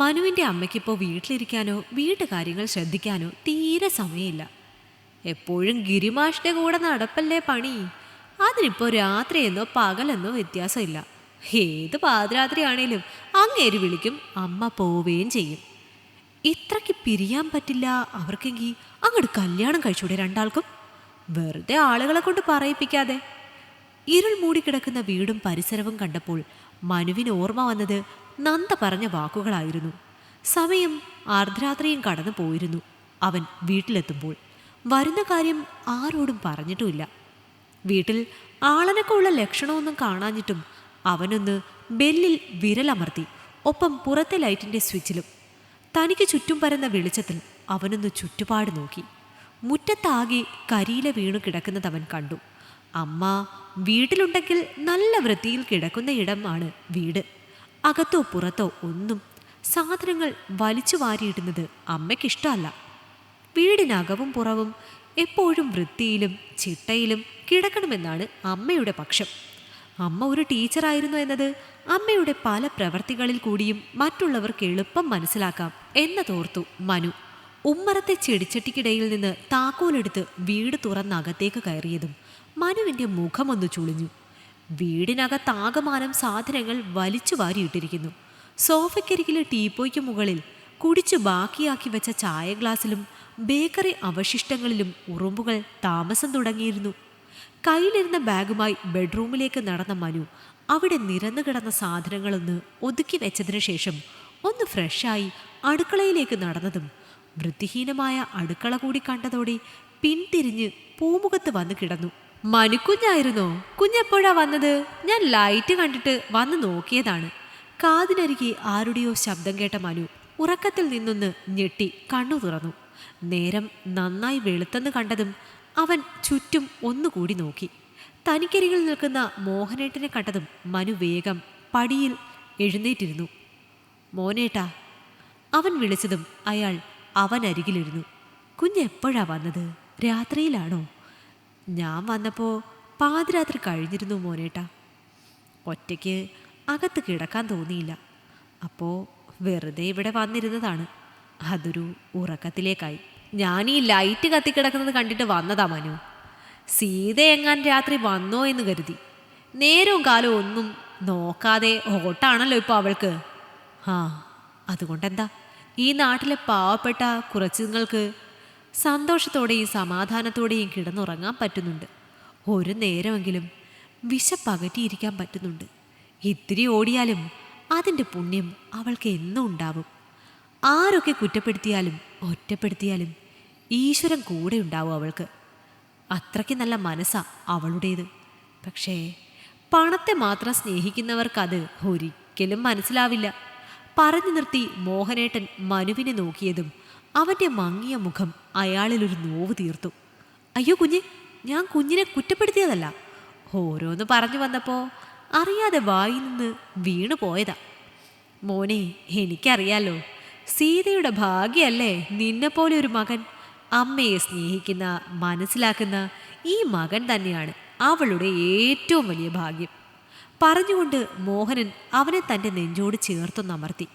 മനുവിന്റെ അമ്മയ്ക്കിപ്പോൾ വീട്ടിലിരിക്കാനോ വീട്ടുകാര്യങ്ങൾ ശ്രദ്ധിക്കാനോ തീരെ സമയമില്ല. എപ്പോഴും ഗിരിമാഷിന്റെ കൂടെ നടപ്പല്ലേ പണി? അതിനിപ്പോൾ രാത്രിയെന്നോ പകലെന്നോ വ്യത്യാസമില്ല. ഏത് പാതിരാത്രിയാണേലും അങ്ങേര് വിളിക്കും അമ്മ പോവുകയും ചെയ്യും. ഇത്രയ്ക്ക് പിരിയാൻ പറ്റില്ല അവർക്കെങ്കിൽ അങ്ങോട്ട് കല്യാണം കഴിച്ചൂടെ രണ്ടാൾക്കും? വെറുതെ ആളുകളെ കൊണ്ട് പറയിപ്പിക്കാതെ. ഇരുൾ മൂടിക്കിടക്കുന്ന വീടും പരിസരവും കണ്ടപ്പോൾ മനുവിന് ഓർമ്മ വന്നത് നന്ദ പറഞ്ഞ വാക്കുകളായിരുന്നു. സമയം അർദ്ധരാത്രിയും കടന്നു പോയിരുന്നു. അവൻ വീട്ടിലെത്തുമ്പോൾ വരുന്ന കാര്യം ആരോടും പറഞ്ഞിട്ടുമില്ല. വീട്ടിൽ ആളനൊക്കെ ഉള്ള ലക്ഷണമൊന്നും കാണാഞ്ഞിട്ടും അവനൊന്ന് ബെല്ലിൽ വിരലമർത്തി ഒപ്പം പുറത്തെ ലൈറ്റിന്റെ സ്വിച്ചിലും തനിക്ക് ചുറ്റും പരന്ന വെളിച്ചത്തിൽ അവനൊന്ന് ചുറ്റുപാട് നോക്കി. മുറ്റത്താകെ കരിയില വീണു കിടക്കുന്നത് അവൻ കണ്ടു. അമ്മ വീട്ടിലുണ്ടെങ്കിൽ നല്ല വൃത്തിയിൽ കിടക്കുന്ന ഇടമാണ് വീട്. അകത്തോ പുറത്തോ ഒന്നും സാധനങ്ങൾ വലിച്ചു വാരിയിടുന്നത് അമ്മയ്ക്കിഷ്ടമല്ല. വീടിനകവും പുറവും എപ്പോഴും വൃത്തിയിലും ചിട്ടയിലും കിടക്കണമെന്നാണ് അമ്മയുടെ പക്ഷം. അമ്മ ഒരു ടീച്ചറായിരുന്നു എന്നത് അമ്മയുടെ പല പ്രവർത്തികളിൽ കൂടിയും മറ്റുള്ളവർക്ക് എളുപ്പം മനസ്സിലാക്കാം എന്ന് തോർത്തു മനു. ഉമ്മറത്തെ ചെടിച്ചട്ടിക്കിടയിൽ നിന്ന് താക്കോലെടുത്ത് വീട് തുറന്നകത്തേക്ക് കയറിയതും മനുവിന്റെ മുഖമൊന്നു ചുളിഞ്ഞു. വീടിനകത്താകമാനം സാധനങ്ങൾ വലിച്ചു വാരിയിട്ടിരിക്കുന്നു. സോഫയ്ക്കരികിലെ ടീപ്പോയ്ക്ക് മുകളിൽ കുടിച്ചു ബാക്കിയാക്കി വെച്ച ചായ ഗ്ലാസ്സിലും ബേക്കറി അവശിഷ്ടങ്ങളിലും ഉറുമ്പുകൾ താമസം തുടങ്ങിയിരുന്നു. കയ്യിലിരുന്ന ബാഗുമായി ബെഡ്റൂമിലേക്ക് നടന്ന മനു അവിടെ നിരന്നു കിടന്ന സാധനങ്ങളൊന്ന് ഒതുക്കി വെച്ചതിനു ശേഷം ഒന്ന് ഫ്രഷായി അടുക്കളയിലേക്ക് നടന്നതും വൃത്തിഹീനമായ അടുക്കള കൂടി കണ്ടതോടെ പിന്തിരിഞ്ഞ് പൂമുഖത്ത് വന്നു കിടന്നു. മനുക്കുഞ്ഞായിരുന്നോ. കുഞ്ഞെപ്പോഴാ വന്നത്? ഞാൻ ലൈറ്റ് കണ്ടിട്ട് വന്ന് നോക്കിയതാണ്. കാതിനരികെ ആരുടെയോ ശബ്ദം കേട്ട മനു ഉറക്കത്തിൽ നിന്നൊന്ന് ഞെട്ടി കണ്ണു തുറന്നു. നേരം നന്നായി വെളുത്തെന്ന് കണ്ടതും അവൻ ചുറ്റും ഒന്നുകൂടി നോക്കി. തനിക്കരികിൽ നിൽക്കുന്ന മോഹനേട്ടനെ കണ്ടതും മനു വേഗം പടിയിൽ എഴുന്നേറ്റിരുന്നു. മോനേട്ടാ അവൻ വിളിച്ചതും അയാൾ അവനരികിലിരുന്നു. കുഞ്ഞെപ്പോഴാ വന്നത്? രാത്രിയിലാണോ? ഞാൻ വന്നപ്പോൾ പാതിരാത്രി കഴിഞ്ഞിരുന്നു മോനേട്ടാ. ഒറ്റയ്ക്ക് അകത്ത് കിടക്കാൻ തോന്നിയില്ല. അപ്പോൾ വെറുതെ ഇവിടെ വന്നിരുന്നതാണ്. അതൊരു ഉറക്കത്തിലേക്കായി. ഞാൻ ഈ ലൈറ്റ് കത്തിക്കിടക്കുന്നത് കണ്ടിട്ട് വന്നതാ മനു. സീത എങ്ങാൻ രാത്രി വന്നോ എന്ന് കരുതി. നേരവും കാലവും ഒന്നും നോക്കാതെ ഓട്ടാണല്ലോ ഇപ്പോൾ അവൾക്ക്. ആ അതുകൊണ്ടെന്താ? ഈ നാട്ടിലെ പാവപ്പെട്ട കുറച്ചുങ്ങൾക്ക് സന്തോഷത്തോടെയും സമാധാനത്തോടെയും കിടന്നുറങ്ങാൻ പറ്റുന്നുണ്ട്. ഒരു നേരമെങ്കിലും വിശപ്പകറ്റിയിരിക്കാൻ പറ്റുന്നുണ്ട്. ഇത്തിരി ഓടിയാലും അതിന്റെ പുണ്യം അവൾക്ക് എന്നും ഉണ്ടാവും. ആരൊക്കെ കുറ്റപ്പെടുത്തിയാലും ഒറ്റപ്പെടുത്തിയാലും ഈശ്വരൻ കൂടെ ഉണ്ടാവും അവൾക്ക്. അത്രയ്ക്ക് നല്ല മനസ്സാ അവളുടേത്. പക്ഷേ പണത്തെ മാത്രം സ്നേഹിക്കുന്നവർക്കത് ഒരിക്കലും മനസ്സിലാവില്ല. പറഞ്ഞു നിർത്തി മോഹനേട്ടൻ മനുവിനെ നോക്കിയതും അവന്റെ മങ്ങിയ മുഖം അയാളിലൊരു നോവ് തീർത്തു. അയ്യോ കുഞ്ഞ് ഞാൻ കുഞ്ഞിനെ കുറ്റപ്പെടുത്തിയതല്ല. ഓരോന്ന് പറഞ്ഞു വന്നപ്പോൾ അറിയാതെ വായിൽ നിന്ന് വീണു പോയതാ. മോനെ എനിക്കറിയാലോ സീതയുടെ ഭാഗ്യല്ലേ നിന്നെപ്പോലെ ഒരു മകൻ അമ്മയെ സ്നേഹിക്കുന്ന മനസ്സിലാക്കുന്ന ഈ മകൻ തന്നെയാണ് അവളുടെ ഏറ്റവും വലിയ ഭാഗ്യം. പറഞ്ഞുകൊണ്ട് മോഹനൻ അവനെ തന്റെ നെഞ്ചോട് ചേർത്തൊന്നമർത്തി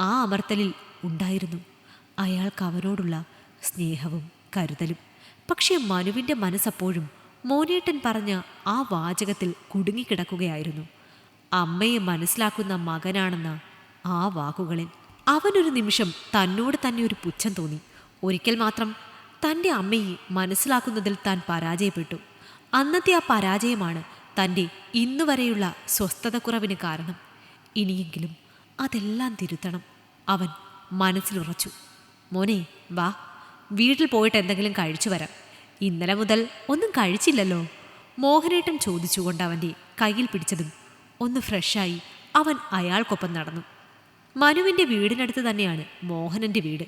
ആ അമർത്തലിൽ ഉണ്ടായിരുന്നു. അയാൾക്ക് അവനോടുള്ള സ്നേഹവും കരുതലും. പക്ഷേ മനുവിന്റെ മനസ്സപ്പോഴും മോനേട്ടൻ പറഞ്ഞ ആ വാചകത്തിൽ കുടുങ്ങിക്കിടക്കുകയായിരുന്നു. അമ്മയെ മനസ്സിലാക്കുന്ന മകനാണെന്ന ആ വാക്കുകളിൽ അവനൊരു നിമിഷം തന്നോട് തന്നെ ഒരു പുച്ഛം തോന്നി. ഒരിക്കൽ മാത്രം തന്റെ അമ്മയെ മനസ്സിലാക്കുന്നതിൽ താൻ പരാജയപ്പെട്ടു. അന്നത്തെ ആ പരാജയമാണ് തന്റെ ഇന്നുവരെയുള്ള സ്വസ്ഥതക്കുറവിന് കാരണം. ഇനിയെങ്കിലും അതെല്ലാം തിരുത്തണം. അവൻ മനസ്സിലുറച്ചു. മോനെ വാ. വീട്ടിൽ പോയിട്ട് എന്തെങ്കിലും കഴിച്ചു വരാം. ഇന്നലെ മുതൽ ഒന്നും കഴിച്ചില്ലല്ലോ. മോഹനേട്ടൻ ചോദിച്ചുകൊണ്ട് അവന്റെ കയ്യിൽ പിടിച്ചതും ഒന്ന് ഫ്രഷായി അവൻ അയാൾക്കൊപ്പം നടന്നു. മനുവിന്റെ വീടിനടുത്ത് തന്നെയാണ് മോഹനന്റെ വീട്.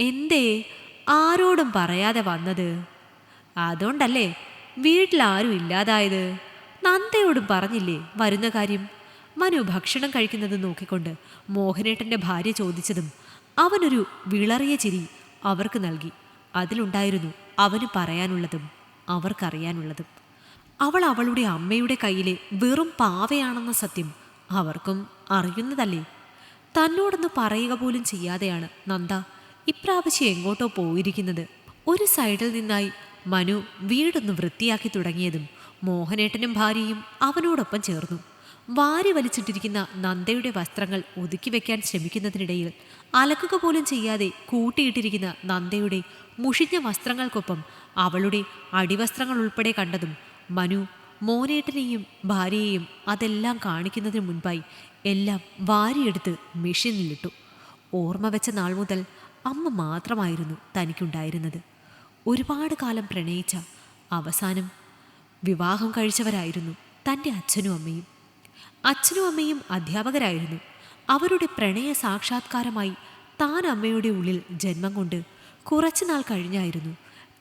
എന്തേ ആരോടും പറയാതെ വന്നത്? അതുകൊണ്ടല്ലേ വീട്ടിലാരും ഇല്ലാതായത്? നന്ദയോടും പറഞ്ഞില്ലേ വരുന്ന കാര്യം? മനു ഭക്ഷണം കഴിക്കുന്നത് നോക്കിക്കൊണ്ട് മോഹനേട്ടന്റെ ഭാര്യ ചോദിച്ചതും അവനൊരു വിളറിയ ചിരി അവർക്ക് നൽകി. അതിലുണ്ടായിരുന്നു അവന് പറയാനുള്ളതും അവർക്കറിയാനുള്ളതും. അവൾ അവളുടെ അമ്മയുടെ കയ്യിലെ വെറും പാവയാണെന്ന സത്യം അവർക്കും അറിയുന്നതല്ലേ? തന്നോടൊന്ന് പറയുക പോലും ചെയ്യാതെയാണ് നന്ദ ഇപ്രാവശ്യം എങ്ങോട്ടോ പോയിരിക്കുന്നത്. ഒരു സൈഡിൽ നിന്നായി മനു വീടൊന്ന് വൃത്തിയാക്കി തുടങ്ങിയതും മോഹനേട്ടനും ഭാര്യയും അവനോടൊപ്പം ചേർന്നു. വാരി വലിച്ചിട്ടിരിക്കുന്ന നന്ദയുടെ വസ്ത്രങ്ങൾ ഒതുക്കി വെക്കാൻ ശ്രമിക്കുന്നതിനിടയിൽ അലക്കുക പോലും ചെയ്യാതെ കൂട്ടിയിട്ടിരിക്കുന്ന നന്ദയുടെ മുഷിഞ്ഞ വസ്ത്രങ്ങൾക്കൊപ്പം അവളുടെ അടിവസ്ത്രങ്ങൾ ഉൾപ്പെടെ കണ്ടതും മനു മോനേട്ടനെയും ഭാര്യയെയും അതെല്ലാം കാണിക്കുന്നതിന് മുൻപായി എല്ലാം വാരിയെടുത്ത് മെഷീനിലിട്ടു. ഓർമ്മ വെച്ച നാൾ മുതൽ അമ്മ മാത്രമായിരുന്നു തനിക്കുണ്ടായിരുന്നത്. ഒരുപാട് കാലം പ്രണയിച്ച അവസാനം വിവാഹം കഴിച്ചവരായിരുന്നു തന്റെ അച്ഛനും അമ്മയും. അച്ഛനും അമ്മയും അധ്യാപകരായിരുന്നു. അവരുടെ പ്രണയ സാക്ഷാത്കാരമായി താൻ അമ്മയുടെ ഉള്ളിൽ ജന്മം കൊണ്ട് കുറച്ചുനാൾ കഴിഞ്ഞായിരുന്നു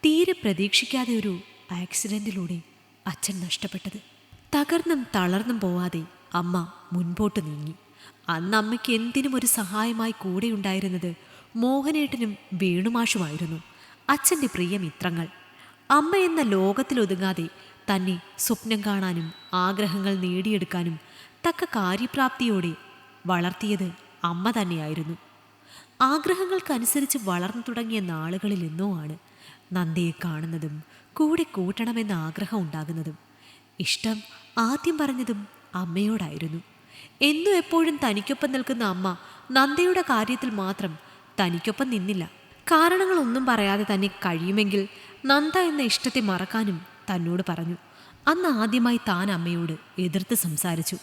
തീരെ പ്രതീക്ഷിക്കാതെ ഒരു ആക്സിഡന്റിലൂടെ അച്ഛൻ നഷ്ടപ്പെട്ടത്. തകർന്നും തളർന്നും പോവാതെ അമ്മ മുൻപോട്ട് നീങ്ങി. അന്ന് അമ്മയ്ക്ക് എന്തിനും ഒരു സഹായമായി കൂടെയുണ്ടായിരുന്നത് മോഹനേട്ടനും വേണുമാഷുമായിരുന്നു. അച്ഛന്റെ പ്രിയ മിത്രങ്ങൾ. അമ്മ എന്ന ലോകത്തിലൊതുങ്ങാതെ തന്നെ സ്വപ്നം കാണാനും ആഗ്രഹങ്ങൾ നേടിയെടുക്കാനും തക്ക കാര്യപ്രാപ്തിയോടെ വളർത്തിയത് അമ്മ തന്നെയായിരുന്നു. ആഗ്രഹങ്ങൾക്കനുസരിച്ച് വളർന്നു തുടങ്ങിയ നാളുകളിൽ എന്നോ ആണ് നന്ദിയെ കാണുന്നതും കൂടെ കൂട്ടണമെന്ന ആഗ്രഹം ഉണ്ടാകുന്നതും. ഇഷ്ടം ആദ്യം പറഞ്ഞതും അമ്മയോടായിരുന്നു. എന്നും എപ്പോഴും തനിക്കൊപ്പം നിൽക്കുന്ന അമ്മ നന്ദയുടെ കാര്യത്തിൽ മാത്രം തനിക്കൊപ്പം നിന്നില്ല. കാരണങ്ങളൊന്നും പറയാതെ തന്നെ കഴിയുമെങ്കിൽ നന്ദ എന്ന ഇഷ്ടത്തെ മറക്കാനും തന്നോട് പറഞ്ഞു. അന്ന് ആദ്യമായി താൻ അമ്മയോട് എതിർത്ത് സംസാരിച്ചു.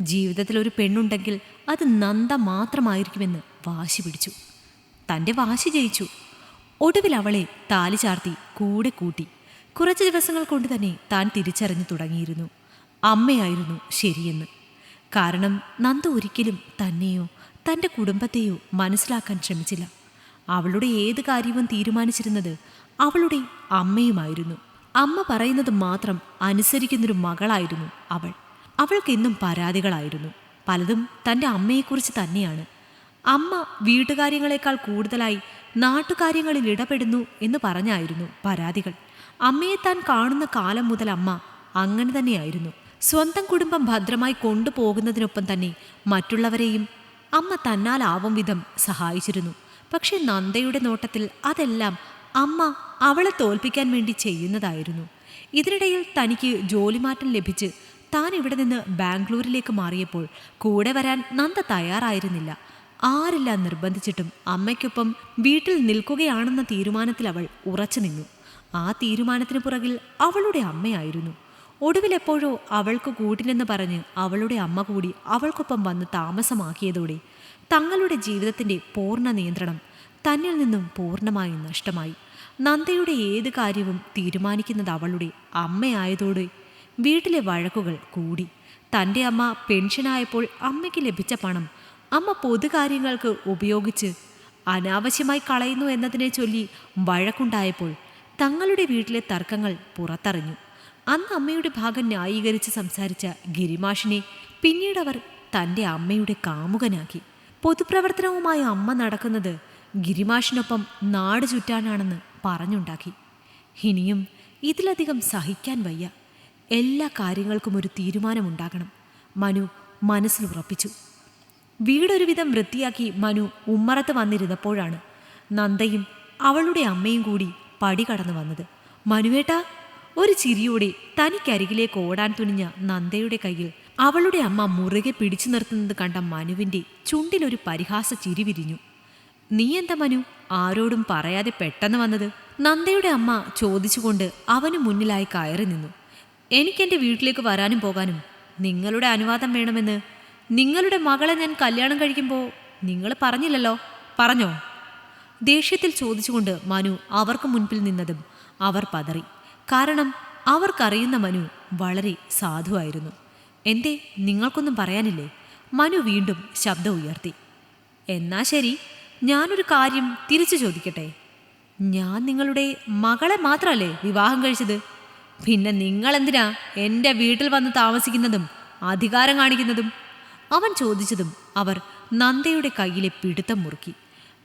ജീവിതത്തിൽ ഒരു പെണ്ണുണ്ടെങ്കിൽ അത് നന്ദ മാത്രമായിരിക്കുമെന്ന് വാശി പിടിച്ചു. തന്റെ വാശി ജയിച്ചു. ഒടുവിൽ അവളെ താലി ചാർത്തി കൂടെ കൂട്ടി. കുറച്ച് ദിവസങ്ങൾ കൊണ്ട് തന്നെ താൻ തിരിച്ചറിഞ്ഞു തുടങ്ങിയിരുന്നു. അമ്മയായിരുന്നു ശരിയെന്ന്. കാരണം നന്ദ ഒരിക്കലും തന്നെയോ തന്റെ കുടുംബത്തെയോ മനസ്സിലാക്കാൻ ശ്രമിച്ചില്ല. അവളുടെ ഏത് കാര്യവും തീരുമാനിച്ചിരുന്നത് അവളുടെ അമ്മയുമായിരുന്നു. അമ്മ പറയുന്നത് മാത്രം അനുസരിക്കുന്നൊരു മകളായിരുന്നു അവൾ. അവൾക്കെന്നും പരാതികളായിരുന്നു. പലതും തന്റെ അമ്മയെക്കുറിച്ച് തന്നെയാണ്. അമ്മ വീട്ടുകാര്യങ്ങളെക്കാൾ കൂടുതലായി നാട്ടുകാര്യങ്ങളിൽ ഇടപെടുന്നു എന്ന് പറഞ്ഞായിരുന്നു പരാതികൾ. അമ്മയെ താൻ കാണുന്ന കാലം മുതൽ അമ്മ അങ്ങനെ തന്നെയായിരുന്നു. സ്വന്തം കുടുംബം ഭദ്രമായി കൊണ്ടുപോകുന്നതിനൊപ്പം തന്നെ മറ്റുള്ളവരെയും അമ്മ തന്നാലാവും വിധം സഹായിച്ചിരുന്നു. പക്ഷെ നന്ദയുടെ നോട്ടത്തിൽ അതെല്ലാം അമ്മ അവളെ തോൽപ്പിക്കാൻ വേണ്ടി ചെയ്യുന്നതായിരുന്നു. ഇതിനിടയിൽ തനിക്ക് ജോലിമാറ്റം ലഭിച്ച് താൻ ഇവിടെ നിന്ന് ബാംഗ്ലൂരിലേക്ക് മാറിയപ്പോൾ കൂടെ വരാൻ നന്ദ തയ്യാറായിരുന്നില്ല. ആരെല്ലാം നിർബന്ധിച്ചിട്ടും അമ്മയ്ക്കൊപ്പം വീട്ടിൽ നിൽക്കുകയാണെന്ന തീരുമാനത്തിൽ അവൾ ഉറച്ചു നിന്നു. ആ തീരുമാനത്തിന് പുറകിൽ അവളുടെ അമ്മയായിരുന്നു. ഒടുവിൽ എപ്പോഴോ അവൾക്ക് കൂട്ടിനെന്ന് പറഞ്ഞ് അവളുടെ അമ്മ കൂടി അവൾക്കൊപ്പം വന്ന് താമസമാക്കിയതോടെ തങ്ങളുടെ ജീവിതത്തിന്റെ പൂർണ നിയന്ത്രണം തന്നിൽ നിന്നും പൂർണമായും നഷ്ടമായി. നന്ദയുടെ ഏത് കാര്യവും തീരുമാനിക്കുന്നത് അവളുടെ അമ്മയായതോടെ വീട്ടിലെ വഴക്കുകൾ കൂടി. തന്റെ അമ്മ പെൻഷനായപ്പോൾ അമ്മയ്ക്ക് ലഭിച്ച പണം അമ്മ പൊതുകാര്യങ്ങൾക്ക് ഉപയോഗിച്ച് അനാവശ്യമായി കളയുന്നു എന്നതിനെ ചൊല്ലി വഴക്കുണ്ടായപ്പോൾ തങ്ങളുടെ വീട്ടിലെ തർക്കങ്ങൾ പുറത്തറിഞ്ഞു. അന്ന് അമ്മയുടെ ഭാഗം ന്യായീകരിച്ച് സംസാരിച്ച ഗിരിമാഷിനെ പിന്നീട് അവർ തന്റെ അമ്മയുടെ കാമുകനാക്കി. പൊതുപ്രവർത്തനവുമായി അമ്മ നടക്കുന്നത് ഗിരിമാഷിനൊപ്പം നാട് ചുറ്റാനാണെന്ന് പറഞ്ഞുണ്ടാക്കി. ഇനിയും ഇതിലധികം സഹിക്കാൻ വയ്യ. എല്ലാ കാര്യങ്ങൾക്കും ഒരു തീരുമാനമുണ്ടാകണം. മനു മനസ്സിൽ ഉറപ്പിച്ചു. വീടൊരുവിധം വൃത്തിയാക്കി മനു ഉമ്മറത്ത് വന്നിരുന്നപ്പോഴാണ് നന്ദയും അവളുടെ അമ്മയും കൂടി പടി കടന്നു വന്നത്. മനുവേട്ട ഒരു ചിരിയോടെ തനിക്കരികിലേക്ക് ഓടാൻ തുനിഞ്ഞ നന്ദയുടെ കയ്യിൽ അവളുടെ അമ്മ മുറുകെ പിടിച്ചു നിർത്തുന്നത് കണ്ട മനുവിന്റെ ചുണ്ടിലൊരു പരിഹാസ ചിരി വിരിഞ്ഞു. നീ എന്താ മനു? ആരോടും പറയാതെ പെട്ടെന്ന് വന്നത്? നന്ദയുടെ അമ്മ ചോദിച്ചുകൊണ്ട് അവന് മുന്നിലായി കയറി നിന്നു. എനിക്കെന്റെ വീട്ടിലേക്ക് വരാനും പോകാനും നിങ്ങളുടെ അനുവാദം വേണമെന്ന്. നിങ്ങളുടെ മകളെ ഞാൻ കല്യാണം കഴിക്കുമ്പോൾ നിങ്ങൾ പറഞ്ഞില്ലല്ലോ? പറഞ്ഞോ? ദേഷ്യത്തിൽ ചോദിച്ചുകൊണ്ട് മനു അവർക്ക് മുൻപിൽ നിന്നതും അവർ പതറി. കാരണം അവർക്കറിയുന്ന മനു വളരെ സാധുവായിരുന്നു. എന്തേ നിങ്ങൾക്കൊന്നും പറയാനില്ലേ? മനു വീണ്ടും ശബ്ദം ഉയർത്തി. എന്നാ ശരി ഞാനൊരു കാര്യം തിരിച്ചു ചോദിക്കട്ടെ? ഞാൻ നിങ്ങളുടെ മകളെ മാത്രമല്ലേ വിവാഹം കഴിച്ചത്? പിന്നെ നിങ്ങളെന്തിനാ എന്റെ വീട്ടിൽ വന്ന് താമസിക്കുന്നതും അധികാരം കാണിക്കുന്നതും? അവൻ ചോദിച്ചതും അവർ നന്ദയുടെ കയ്യിലെ പിടുത്തം മുറുക്കി.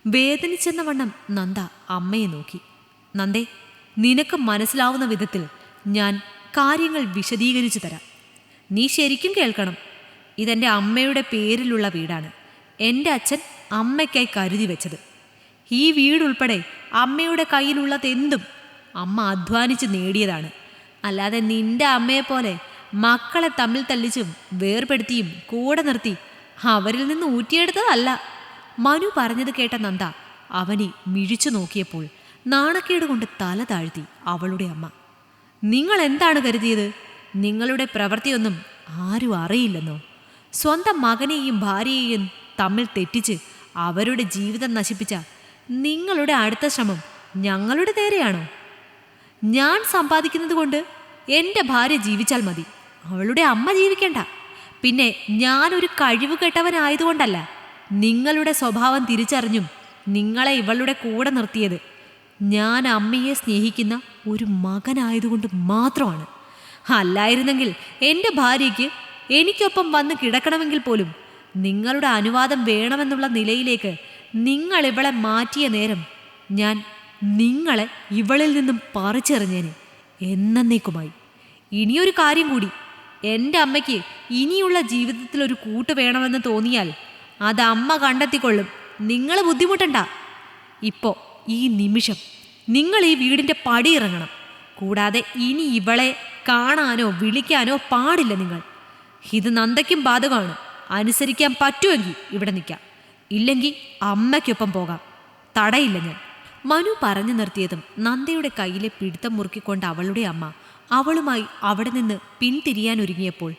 വേദനിച്ചെന്ന വണ്ണം നന്ദ അമ്മയെ നോക്കി. നന്ദേ നിനക്ക് മനസ്സിലാവുന്ന വിധത്തിൽ ഞാൻ കാര്യങ്ങൾ വിശദീകരിച്ചു തരാം. നീ ശരിക്കും കേൾക്കണം. ഇതെന്റെ അമ്മയുടെ പേരിലുള്ള വീടാണ്. എന്റെ അച്ഛൻ അമ്മയ്ക്കായി കരുതി വെച്ചത്. ഈ വീടുൾപ്പെടെ അമ്മയുടെ കയ്യിലുള്ളതെന്തും അമ്മ അധ്വാനിച്ച് നേടിയതാണ്. അല്ലാതെ നിന്റെ അമ്മയെ പോലെ മക്കളെ തമ്മിൽ തല്ലിച്ചും വേർപെടുത്തിയും കൂടെ നിർത്തി അവരിൽ നിന്ന് ഊറ്റിയെടുത്തതല്ല. മനു പറഞ്ഞത് കേട്ട നന്ദ അവനെ മിഴിച്ചു നോക്കിയപ്പോൾ നാണക്കേട് കൊണ്ട് തല താഴ്ത്തി അവളുടെ അമ്മ. നിങ്ങൾ എന്താണ് കരുതിയത്? നിങ്ങളുടെ പ്രവൃത്തിയൊന്നും ആരും അറിയില്ലെന്നോ? സ്വന്തം മകനെയും ഭാര്യയെയും തമ്മിൽ തെറ്റിച്ച് അവരുടെ ജീവിതം നശിപ്പിച്ച നിങ്ങളുടെ അടുത്ത ശ്രമം ഞങ്ങളുടെ നേരെയാണോ? ഞാൻ സമ്പാദിക്കുന്നത് കൊണ്ട് എന്റെ ഭാര്യ ജീവിച്ചാൽ മതി. അവളുടെ അമ്മ ജീവിക്കണ്ട. പിന്നെ ഞാനൊരു കഴിവ് കെട്ടവനായതുകൊണ്ടല്ല. നിങ്ങളുടെ സ്വഭാവം തിരിച്ചറിഞ്ഞും നിങ്ങളെ ഇവളുടെ കൂടെ നിർത്തിയത്. ഞാൻ അമ്മയെ സ്നേഹിക്കുന്ന ഒരു മകനായതുകൊണ്ട് മാത്രമാണ്. അല്ലായിരുന്നെങ്കിൽ എന്റെ ഭാര്യയ്ക്ക് എനിക്കൊപ്പം വന്ന് കിടക്കണമെങ്കിൽ പോലും നിങ്ങളുടെ അനുവാദം വേണമെന്നുള്ള നിലയിലേക്ക് നിങ്ങൾ ഇവളെ മാറ്റിയ നേരം ഞാൻ നിങ്ങളെ ഇവളിൽ നിന്നും പറിച്ചെറിഞ്ഞേനെ. എന്നേക്കുമായി ഇനിയൊരു കാര്യം കൂടി. എന്റെ അമ്മയ്ക്ക് ഇനിയുള്ള ജീവിതത്തിൽ ഒരു കൂട്ട് വേണമെന്ന് തോന്നിയാൽ അത് അമ്മ കണ്ടെത്തിക്കൊള്ളും. നിങ്ങൾ ബുദ്ധിമുട്ടണ്ട. ഇപ്പോൾ ഈ നിമിഷം നിങ്ങൾ ഈ വീടിന്റെ പടി ഇറങ്ങണം. കൂടാതെ ഇനി ഇവളെ കാണാനോ വിളിക്കാനോ പാടില്ല നിങ്ങൾ. ഇത് നന്ദയ്ക്കും ബാധകമാണ്. അനുസരിക്കാൻ പറ്റുമെങ്കിൽ ഇവിടെ നിൽക്കാം. ഇല്ലെങ്കിൽ അമ്മയ്ക്കൊപ്പം പോകാം. തടയില്ല ഞാൻ. മനു പറഞ്ഞു നിർത്തിയതും നന്ദയുടെ കയ്യിലെ പിടുത്തം മുറുക്കിക്കൊണ്ട് അവളുടെ അമ്മ അവളുമായി അവിടെ നിന്ന് പിന്തിരിയാൻ ഒരുങ്ങിയപ്പോൾ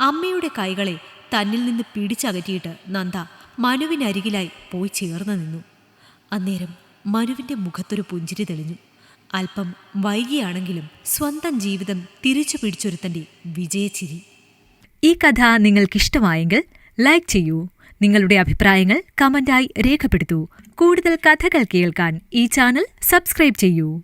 അമ്മയുടെ കൈകളെ തന്നിൽ നിന്ന് പിടിച്ചകറ്റിയിട്ട് നന്ദ മനുവിനരികിലായി പോയി ചേർന്ന് നിന്നു. അന്നേരം മനുവിന്റെ മുഖത്തൊരു പുഞ്ചിരി തെളിഞ്ഞു. അല്പം വൈകിയാണെങ്കിലും സ്വന്തം ജീവിതം തിരിച്ചു പിടിച്ചൊരുത്തന്റെ വിജയച്ചിരി ഈ കഥ നിങ്ങൾക്കിഷ്ടമായെങ്കിൽ ലൈക്ക് ചെയ്യൂ. നിങ്ങളുടെ അഭിപ്രായങ്ങൾ കമന്റായി രേഖപ്പെടുത്തൂ. കൂടുതൽ കഥകൾ കേൾക്കാൻ ഈ ചാനൽ സബ്സ്ക്രൈബ് ചെയ്യൂ.